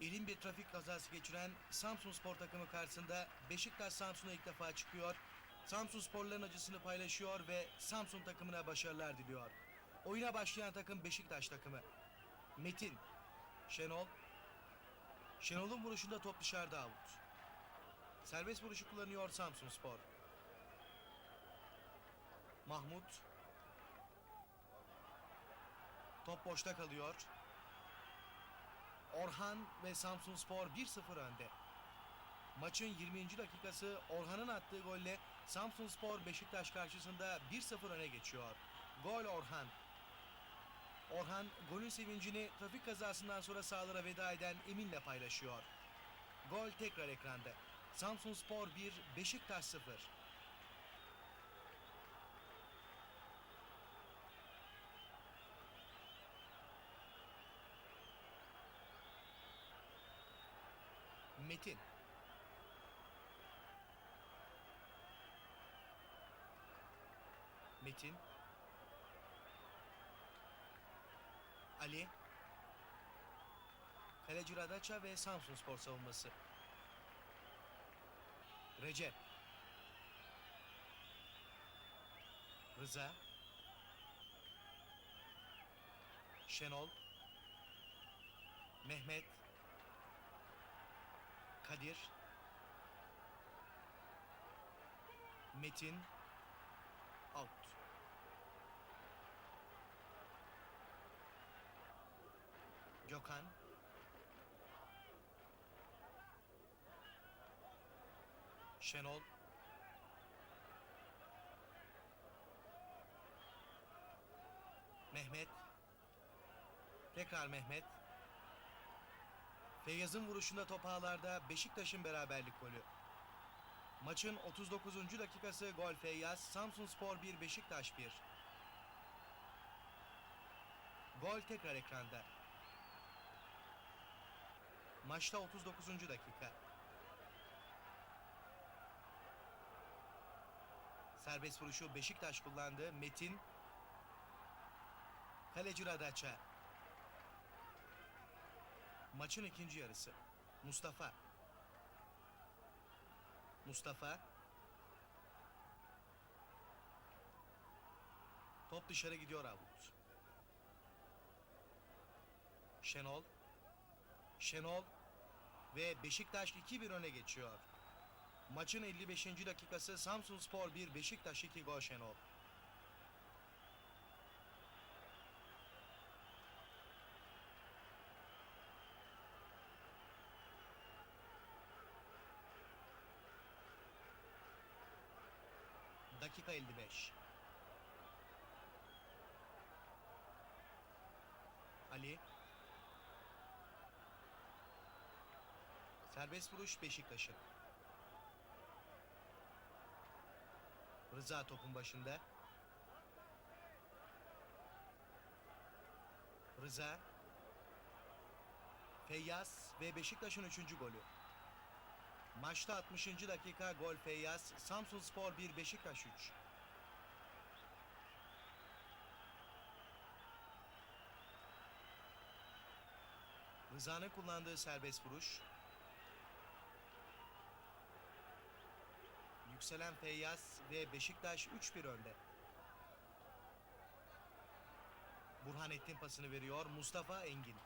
elin bir trafik kazası geçiren Samsun Spor takımı karşısında Beşiktaş Samsun'a ilk defa çıkıyor. Samsun sporların acısını paylaşıyor ve Samsun takımına başarılar diliyor. Oyuna başlayan takım Beşiktaş takımı. Metin, Şenol, Şenol'un vuruşunda top dışarıda out. Serbest vuruşu kullanıyor Samsun Spor. Mahmut, top boşta kalıyor. Orhan ve Samsun Spor 1-0 önde. Maçın 20. dakikası Orhan'ın attığı golle Samsun Spor Beşiktaş karşısında 1-0 öne geçiyor. Gol Orhan. Orhan golün sevincini trafik kazasından sonra sahalara veda eden Emin'le paylaşıyor. Gol tekrar ekranda. Samsun Spor 1, Beşiktaş 0. Metin. Metin. Ali. Kaleci Radaça ve Samsun Spor savunması. Recep. Rıza. Şenol. Mehmet. Kadir. Metin. Out. Gökhan. Şenol. Mehmet. Tekrar Mehmet. Feyyaz'ın vuruşunda top ağlarda Beşiktaş'ın beraberlik golü. Maçın 39. dakikası gol Feyyaz, Samsun Spor 1, Beşiktaş 1. Gol tekrar ekranda. Maçta 39. dakika. Serbest vuruşu Beşiktaş kullandı. Metin. Kaleci Radaça. Maçın ikinci yarısı. Mustafa. Mustafa. Top dışarı gidiyor Avut. Şenol. Şenol. Ve Beşiktaş 2-1 öne geçiyor. Maçın 55. dakikası Samsun Spor 1 Beşiktaş 2 gol Şenol. Dakika 55. Ali. Serbest vuruş Beşiktaş'ın. Rıza topun başında. Rıza. Feyyaz ve Beşiktaş'ın üçüncü golü. Maçta 60. dakika gol Feyyaz, Samsun Spor 1 Beşiktaş 3. Rıza'nın kullandığı serbest vuruş. Yükselen Feyyaz ve Beşiktaş 3-1 önde. Burhanettin pasını veriyor Mustafa Engin.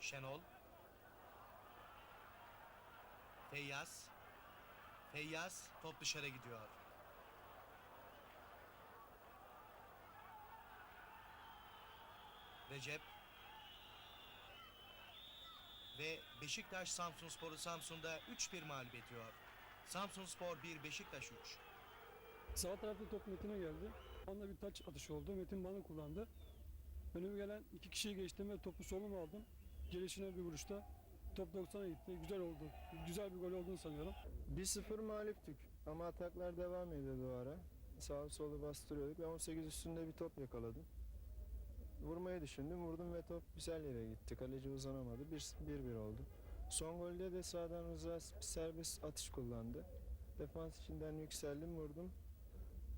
Şenol. Feyyaz. Feyyaz top dışarı gidiyor. Recep. Ve Beşiktaş Samsun Sporu Samsun'da 3-1 mağlup ediyor. Samsun Spor 1 Beşiktaş 3. Sağ tarafta top Metin'e geldi. Onunla bir taç atışı oldu. Metin bana kullandı. Önüme gelen iki kişiyi geçtim ve topu soluma aldım. Gelişine bir vuruşta. Top 90'a gitti. Güzel oldu. Güzel bir gol olduğunu sanıyorum. 1-0 mağluptük ama ataklar devam ediyordu o ara. Sağ solu bastırıyorduk ve 18 üstünde bir top yakaladım. Vurmayı düşündüm, vurdum ve top güzel yere gitti. Kaleci uzanamadı. 1-1 oldu. Son golde de sağdan Rıza serbest atış kullandı. Defans içinden yükseldim, vurdum.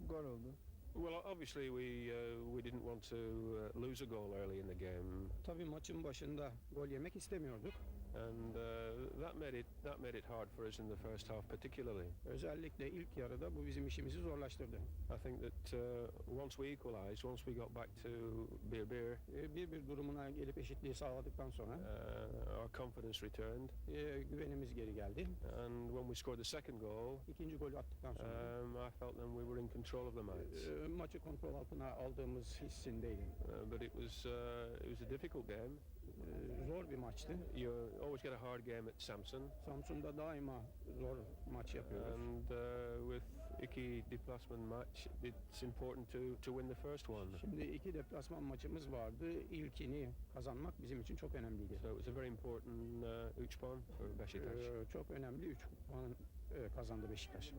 Gol oldu. Well, obviously we uh, we didn't want to uh, lose a goal early in the game. Tabii maçın başında gol yemek istemiyorduk. And uh, that made it that made it hard for us in the first half, particularly. Özellikle ilk yarıda bu bizim işimizi zorlaştırdı. I think that uh, once we equalised, once we got back to beer beer, Ee, Bir bir durumuna gelip eşitliği sağladıktan sonra uh, our confidence returned, e, güvenimiz geri geldi. and when we scored the second goal, İkinci golü attıktan sonra um, I felt then we were in control of the match. e, maçı kontrol altına aldığımız hissindeydim. Uh, but it was uh, it was a difficult game. E, Zor bir maçtı. You always get a hard game at Samson, Samsun'da daima zor maç yapıyoruz. and uh, with iki deplasman match, it's important to to win the first one. Şimdi iki deplasman maçımız vardı. İlkini kazanmak bizim için çok önemliydi. So it was a very important uh, üç puan for Beşiktaş. Ee, çok önemli 3 puan e, kazandı Beşiktaş.